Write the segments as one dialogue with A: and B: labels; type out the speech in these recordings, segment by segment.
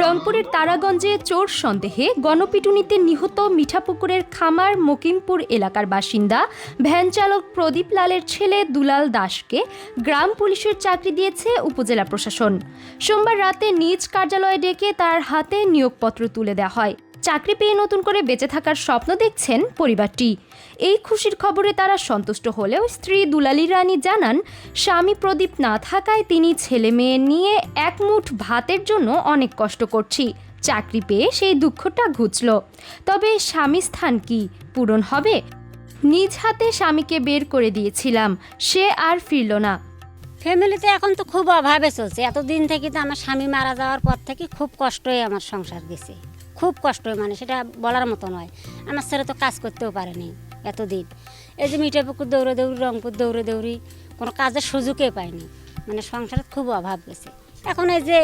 A: রংপুরের তারাগঞ্জে চোর সন্দেহে গণপিটুনিতে নিহত মিঠাপুকুরের খামার মকিমপুর এলাকার বাসিন্দা, ভ্যান চালক প্রদীপ লালের ছেলে দুলাল দাসকে গ্রাম পুলিশের চাকরি দিয়েছে উপজেলা প্রশাসন। সোমবার রাতে নিজ কার্যালয়ে ডেকে তার হাতে নিয়োগপত্র তুলে দেওয়া হয়। চাকরি পেয়ে নতুন করে বেঁচে থাকার স্বপ্ন দেখছেন পরিবারটি। এই খুশির খবরে তারা সন্তুষ্ট হলেও স্ত্রী দুলালী রানী জানান, স্বামী প্রদীপ না থাকায় তিনি ছেলে মেয়ে নিয়ে এক মুঠ ভাতের জন্য অনেক কষ্ট করছি। চাকরি পেয়ে সেই দুঃখটা ঘুচল। তবে স্বামী স্থান কি? পূরণ হবে? নিজ হাতে স্বামীকে বের করে দিয়েছিলাম। সে আর ফিরল না।
B: ফ্যামিলিতে এখন তো খুব অভাবে চলছে। এতদিন থেকে তো আমার স্বামী মারা যাওয়ার পর থেকে খুব কষ্টই আমার সংসার গেছে খুব কষ্টই মানে সেটা বলার মতো নয়। আমার ছেলে তো কাজ করতেও পারেনি এতদিন। এই যে মিঠাপুকুর দৌড়ে দৌড়ি, রংপুর দৌড়ে দৌড়ি, কোনো কাজের সুযোগই পাইনি। মানে সংসারে খুব অভাব গেছে। এখন এই যে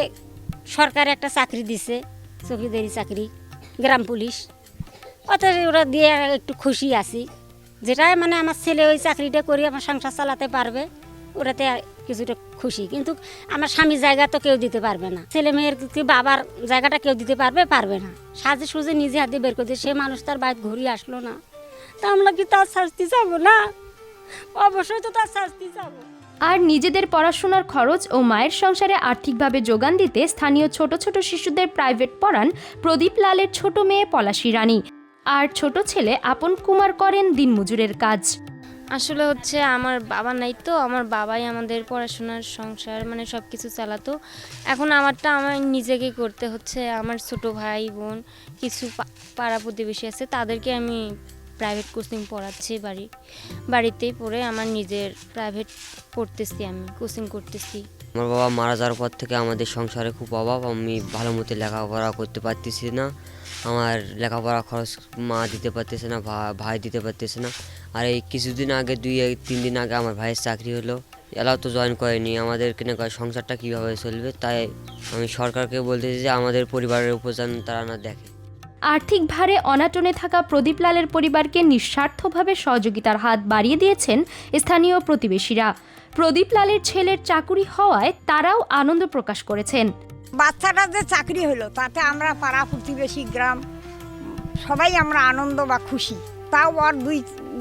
B: সরকার একটা চাকরি দিছে, চকিদারি চাকরি, গ্রাম পুলিশ অত ওরা দিয়ে একটু খুশি আছি। যেটাই মানে আমার ছেলে ওই চাকরিটা করে আমার সংসার চালাতে পারবে। আর কিছুটা খুশি। কিন্তু আমার স্বামীর জায়গা তো কেউ দিতে পারবে না। ছেলে মেয়ের কি বাবার জায়গাটা কেউ দিতে পারবে? পারবে না। সাজে সুজে নিজে হাতে বের করে সে মানুষ তার বাড়ি ঘুরিয়ে আসলো না। তা আমরা কি তার শাস্তি চাবো না? অবশ্যই তো তার শাস্তি চাবো।
A: আর নিজেদের পড়াশোনার খরচ ও মায়ের সংসারে আর্থিকভাবে যোগান দিতে স্থানীয় ছোট ছোট শিশুদের প্রাইভেট পড়ান প্রদীপ লালের ছোট মেয়ে পলাশী রানী। আর ছোট ছেলে আপন কুমার করেন দিনমজুরের কাজ।
C: আসলে হচ্ছে আমার বাবা নাই তো, আমার বাবাই আমাদের পড়াশোনার সংসার মানে সব কিছু চালাতো। এখন আমারটা আমার নিজেকে করতে হচ্ছে, আমার ছোট ভাই বোন, কিছু পাড়া প্রতিবেশী আছে, তাদেরকে আমি প্রাইভেট কোচিং পড়াচ্ছি বাড়ি, বাড়িতেই পড়ে আমার নিজের প্রাইভেট পড়তেছি আমি কোচিং করতেছি।
D: আমার বাবা মারা যাওয়ার পর থেকে আমাদের সংসারে খুব অভাব, আমি ভালো মতো লেখাপড়া করতে পারতেছি না, আমার লেখাপড়া খরচ মা দিতে পারতেছে না ভাই দিতে পারতেছে না। আর এই কিছুদিন আগে দুই তিন দিন আগে আমার ভাইয়ের চাকরি হলো। এলাও তো জয়েন করেনি। আমাদের কিনে কয় সংসারটা কীভাবে চলবে? তাই আমি সরকারকে বলতেছি যে আমাদের পরিবারের উপজান তারা না দেখে।
A: আর্থিক ভারে অনাটনে থাকা প্রদীপ লালের পরিবারকে নিঃস্বার্থভাবে সহযোগিতার হাত বাড়িয়ে দিয়েছেন স্থানীয় প্রতিবেশীরা। প্রদীপ লালের ছেলের চাকুরি হওয়ায় তারাও আনন্দ প্রকাশ করেছেন।
E: বাচ্চাটা যে চাকরি হলো তাতে আমরা পাড়া প্রতিবেশী গ্রাম সবাই আমরা আনন্দ বা খুশি। তাও ওর দুই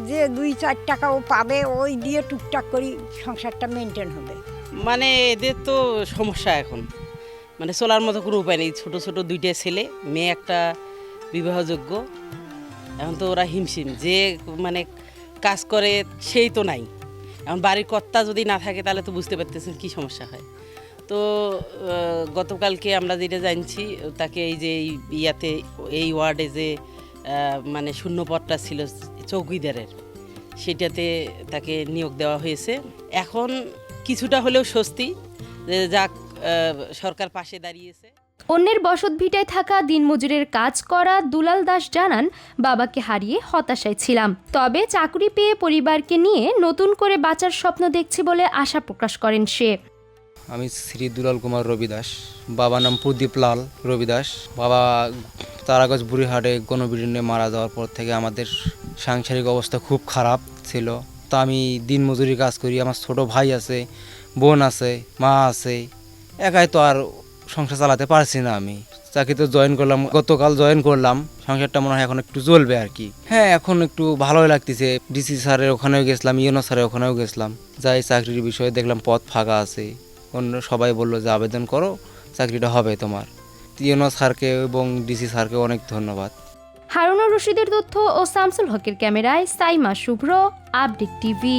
E: যে দুই চার টাকা ও পাবে, ওই দিয়ে টুকটাক করি সংসারটা মেনটেন হবে।
F: মানে এদের তো সমস্যা এখন। মানে চলার মতো কোনো উপায় নেই। ছোট ছোট দুইটা ছেলে, মেয়ে একটা বিবাহযোগ্য। এখন তো ওরা হিমশিম। যে মানে কাজ করে সেই তো নাই। এখন বাড়ির কর্তা যদি না থাকে, তাহলে তো বুঝতে পারতেছেন কী সমস্যা হয়। তো গতকালকে আমরা যেটা জানছি, তাকে এই যে ইয়াতে, এই ওয়ার্ডে যে মানে শূন্য পদটা ছিল চৌকিদারের। সেটাতে তাকে নিয়োগ দেওয়া হয়েছে। এখন কিছুটা হলেও স্বস্তি যাক সরকার পাশে দাঁড়িয়েছে।
A: অন্যের বসত ভিটায় থাকা দিনমজুরের কাজ করা দুলাল দাস জানান বাবাকে হারিয়ে হতাশায় ছিলাম। তবে চাকরি পেয়ে পরিবারকে নিয়ে নতুন করে বাঁচার স্বপ্ন দেখছি বলে আশা প্রকাশ করেন সে।
G: আমি শ্রী দুলাল কুমার রবি দাস বাবার নাম প্রদীপ লাল রবি দাস বাবা তারাগঞ্জ বুড়িহাটে গণবিড়নে মারা যাওয়ার পর থেকে আমাদের সাংসারিক অবস্থা খুব খারাপ ছিল। তা আমি দিনমজুরি কাজ করি, আমার ছোট ভাই আছে, বোন আছে, মা আছে। একাই তো আর সংসার চালাতে পারছি না আমি। চাকরিতে জয়েন করলাম, গতকাল জয়েন করলাম। সংসারটা মনে হয় এখন একটু চলবে আর কি। হ্যাঁ এখন একটু ভালোই লাগতেছে। ডিসি স্যারের ওখানেও গেছিলাম, ইউনো স্যারের ওখানেও গেছিলাম। যাই, চাকরির বিষয়ে দেখলাম পথ ফাঁকা আছে। অন্য সবাই বলল যে আবেদন করো, চাকরিটা হবে তোমার। ইউনো স্যারকে এবং ডিসি স্যারকে অনেক ধন্যবাদ।
A: হারুনুর রশিদের তথ্য ও শামসুল হকের ক্যামেরায় সাইমা শুভ্র আপডেট টিভি।